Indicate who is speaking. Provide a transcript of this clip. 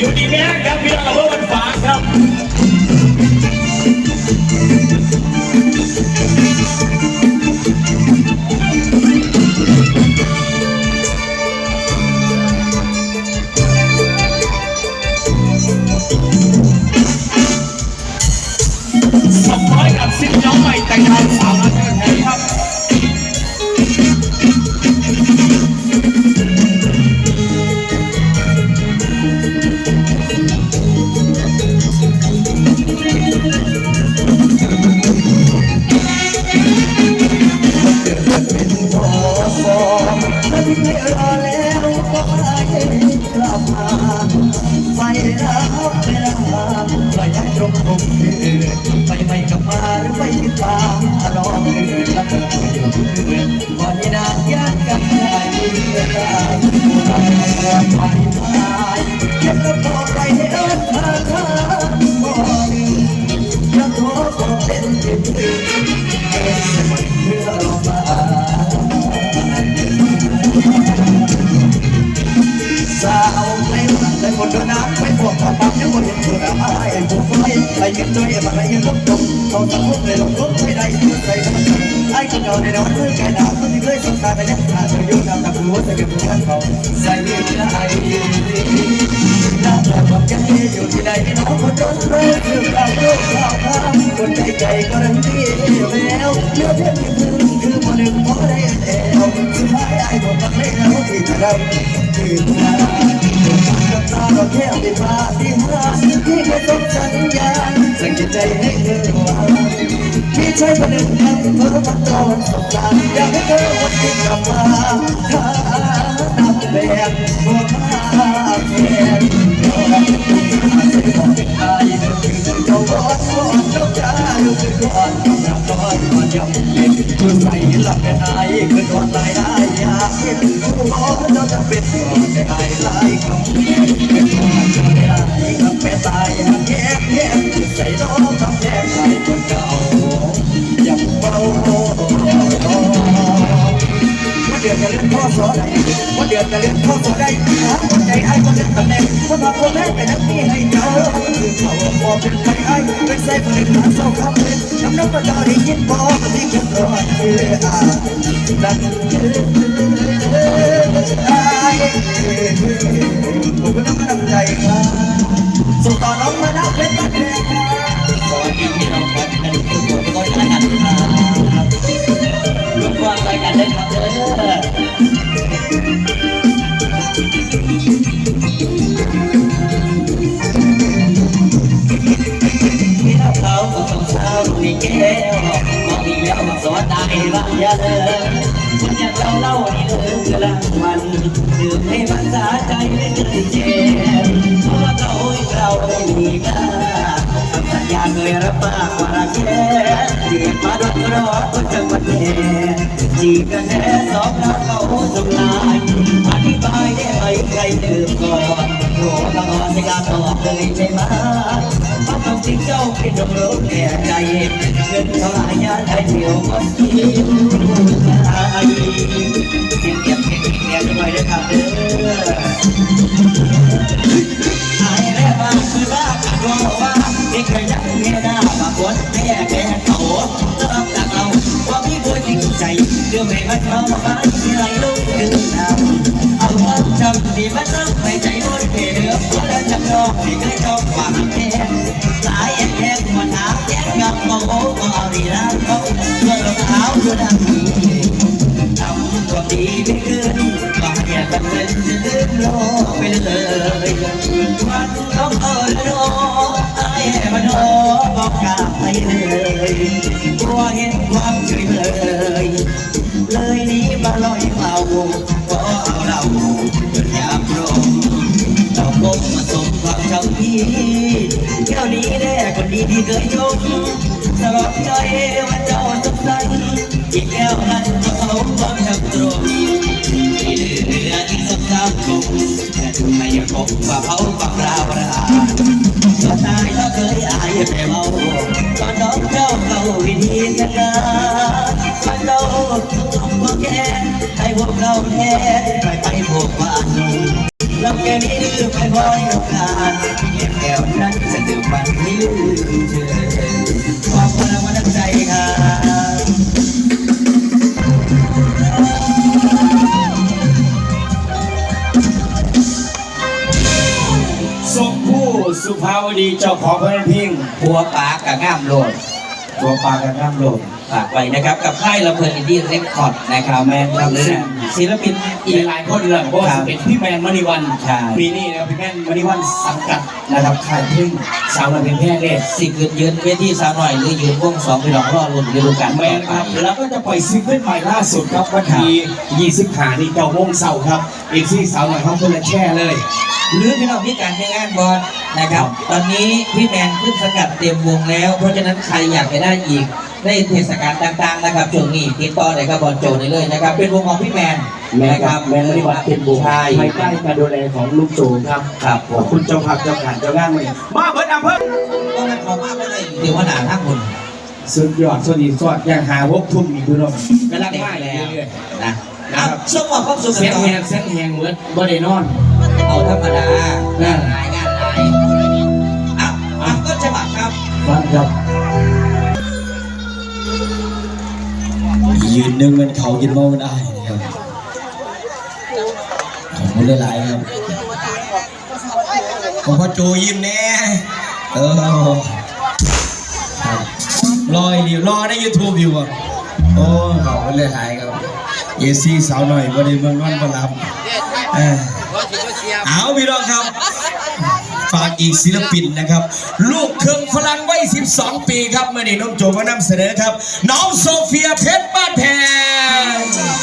Speaker 1: อยู่ดีแม่ครับพี่น้องอำเภอวันฝางครับสองร้อยกับสิบน้องใหม่แต่งงานสา
Speaker 2: มาหรือไปติดตามรอเดินแล้วก็อยู่ดินนที่นานยากกันใจเมื่อได้ไปไปเก็บแล้วต่อไปให้เอิญทางทางบ่หนึ่งขอบอกเป็นจริงเอ็นสมัยเมื่อเรามาสาวไม่หวังเลยคนโดนน้ำไม่พวกความปั๊มยังคนเห็นตัวน้ำอะไรไอ้พวกไฟไอ้ยังจอยไอ้มาไอ้ยังลบตกเขาสังคมเลยลงลบไม่ได้ใส่ธรรมาติไอ้คนเราในนอนเพื่อแก่หนาวคนที่เคยสงสารไปยังระโยชน์นำตะกูจบเงิ นเขาใส่เงินได้น่าจะบอกยังมีอยู่ที่ใดน้องคนโดนเลยคือเราโลกเราทำคนใจใจก็รังที่แล้วเลือดเลือดคือคือคนหนึ่งพอได้แล้วสุดท้ายไอ้หมดรั กเล่นแล้วที่จะได้คือมากับตาเราแค่ได้มาที่หาที่ไม่ต้องสัญญาสังเกตใจให้เธอว่าพี่ใช่ประเด็นทำเธอมาตอนสงกรานอยากให้เธอวันที่กลับมาถ้าน้ำแดงบัวมาแทนเราเป็นผู้มาเสียบอกเป็นใครเจ้าบอสก่อนเจ้าจ้าอยู่คือก่อนกำลังนอยก่อนยังเล็กคือใส่หลับเป็นไอคือโดนลายได้ ยากเห็นผู้บอเจ้าจะเป็นก่อนได้หลายคำเป็นคนจะไม่ได้กับแม่ตายแย่แย่ใส่น้องทำแย่ใส่คนเก่ายังเบาว่เดือดจะเล่นข้อสอได้ว่เดือดจะเล่นข้อสอได้หาคนใจไอ้คนเล่นตำแหน่งคนมาคนแรกแต่นักนี่ให้เจอคือเขาบอกเป็นใครไอ้เป็นส่คนเล่นหาเศร้าคำเล่นน้ำน้ำก็จะได้ยินบอกที่เก็บรอดเออดัง ส่งต่อน้องมานะเป็นบ้านแดงครับ
Speaker 1: ส ปากว่ารักแค่จีบมาโดนรอก็จะมาแน่จีบกันแน่สองเราเขาสมลายอธิบายได้ไหมใครดื่มก่อนโปรดละครในการตอบเลยใช่ไหมเพราะต้องจริงเจ้าเป็นดวงรู้แก่ใจเงินเท่าไหร่ยาไทยเที่ยวคนที่ไทยเก็บเก็บเก็บเก็บด้วยนะครับเด้อไอ้แม่บ้านคือบ้านก็ว่าเด็กขยันเมียหน้าบางคนแม่แกเขารับจากเราว่าพี่ควรจริงใจเรื่องไม่มันเข้ามาที่ไรลูกคือน้ำเอาความจำที่มันตั้งในใจบนเพียบแล้วจำลองที่เคยชอบฝังแทนสายแยกมันหาแยกงับมองโอ้ก็เอาดีนะเขาเมื่อรองเท้าอยู่ด้า เลยกลัวเห็นความเฉยเลย เลยนี้มาลอยเมาก็เอาเราจนยามลมเราคงมาสมความจำพี่เที่ยวนี้แน่คนดีที่เคยชมสลบใจว่าเจ้าสงสัยอีกแล้วนั้นก็เขาความจำตรงที่เหลืออีกสักสามคงแต่ทำไมยังคงว่าเขาฝักราวราก็ วิธีกันนะมันเราต้องก็แค่ให้พวกเราแค่ไปไปพวกบ้านลำแก
Speaker 3: ค่นี้ลืมไปพอยโอกาสเก็บแก้วนั้นจะดื่มมันไม่ลืมเธอขอบคุณรางวันใจครับ
Speaker 4: สมผู้สุภาวดีเจ้าของเพลงเพลง
Speaker 3: หัวปลากับง่ามโลด
Speaker 4: ตัวปลากันน้ำโลด
Speaker 3: ฝากไว้นะครับ กับค่ายลำเพลินอินดี้เรคคอร์ดนะครับแมนครับและศิลปิน
Speaker 4: อี
Speaker 3: อี
Speaker 4: ก
Speaker 3: ก
Speaker 4: หลายคนเลยเพราะว่า
Speaker 3: ครับ
Speaker 4: จะเป็นพี่แมนมณีวัน
Speaker 3: ใช่
Speaker 4: ปีนี้นะครับพี่แมนมณีวันสังกัดนะครับค่ายเพลงสาวนาเป็นแพร่เล่
Speaker 3: สิบยืนยืนเวทีสาวหน่อยหรือยืนวงสองพี่น้องรอรุ่นฤดูกาล
Speaker 4: แม
Speaker 3: ต่อนไป
Speaker 4: ครับแล้วก็จะปล่อยซิงเกิลใหม่ล่าสุดครับวันที่20ขานี่เก้าโมงเช้าครับอีกที่สาวหน่อยเขาคนละแช่เลย
Speaker 3: หรือพี่น้องที่การใช้งานบอลนะครับ ตอนนี้พี่แมนขึ้นสกัดเต็มวงแล้ว เพราะฉะนั้นใครอยากไปได้อีก ในเทศกาลต่างๆนะครับช่วงนี้ติดต่อได้กับบอลโจได้เลยนะครับ เป็นวงของพี่แมน
Speaker 4: แม่
Speaker 3: นะ
Speaker 4: ค
Speaker 3: ค
Speaker 4: รั
Speaker 3: รั
Speaker 4: บบแม่มณีวันเป็นบุญ
Speaker 3: ใช่
Speaker 4: ภายใต้การดูแลของลูกโจครับ
Speaker 3: ครับผ
Speaker 4: ขอบ
Speaker 3: ม
Speaker 4: คุณเจ้าภาพเจ้าการเจ้างานมามาเบิดอำเภอ
Speaker 3: ก็มันขอมากเลยเดี๋ยวว่าหนาทั้งคน
Speaker 4: สุดยอดสวัสดีสวัสดียังหาวกทุ่มอีกพี่น้องกำลัง
Speaker 3: ได้
Speaker 4: มา
Speaker 3: แล้ว
Speaker 4: เรื่อย
Speaker 3: นะอะส่งมอบความสุข
Speaker 4: ๆเสียง
Speaker 3: กัน
Speaker 4: แห
Speaker 3: ต่อง
Speaker 4: เสียงแหงเหมือนบ่ได้นอน
Speaker 3: เอาธรรมดางานหลายงานหลายอะอะก็ฉบับครับ
Speaker 4: ฟังครับ
Speaker 2: ยืนหนึ่งมันเขากินเมามันได้นะครับขอบคุณหลายๆครับขอพ่อโจยิ้มแน่เออครับรออีกรอในยูทูบอยู่อะโอ้ขอบคุณหลายๆครับเอซี่สาวหน่อยบ่ได้เมืองนอนบ่รับเอาพี่น้องครับ ฝากอีกศิลปินนะครับ ลูกเครื่อง 12 ปีครับเมื่อนี้น้องโจมานำเสนอครับ น้องโซเฟียเพชรบ้านแพง